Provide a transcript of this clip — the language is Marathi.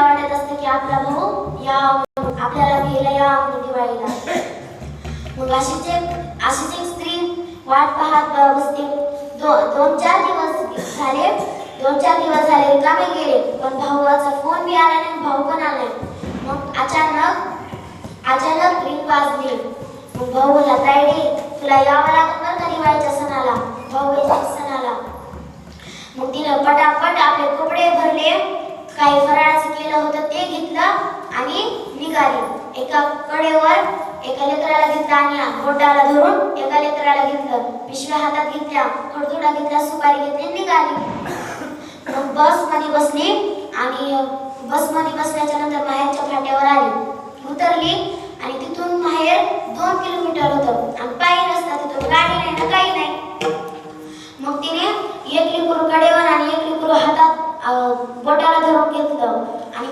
तिला वाटत असतं की आपला भाऊ या आपल्याला गेला या दिवाळीला. मग अशीच एक अशीच एक स्त्री वाट पाहत बसते. दो, दोन चार दिवस झाले. दोन चार दिवस झाले रिकामे गेले. पण भाऊचा फोन बी आला नाही भाऊ पण आला नाही. मग अचानक अचानक रिंग वाजली. मग भाऊ बोला तायडे तुला यावं लागत बरं का दिवाळीच्या सणाला? भाऊ सणाला? मग तिनं पटापट आपले कपडे भरले. काही केलं होतं ते घेतलं आणि निघाली. एका कडेवर एका लेकराला घेतलं आणि बोटाला धरून एका लेकराला घेतलं. पिशव्या हातात घेतल्या खडतोडा घेतला सुपारी घेतली आणि निघाली. मग बसमध्ये बसली आणि बसमध्ये बसल्याच्या नंतर माहेरच्या फाट्यावर आली. उतरली आणि तिथून माहेर दोन किलोमीटर होतं. आणि पायी रस्ता तिथून गाडी नाही ना काही नाही. मग तिने एक लिकूर कडेवर आणि एक लिकूर हातात बोटाला धरून घेतलं.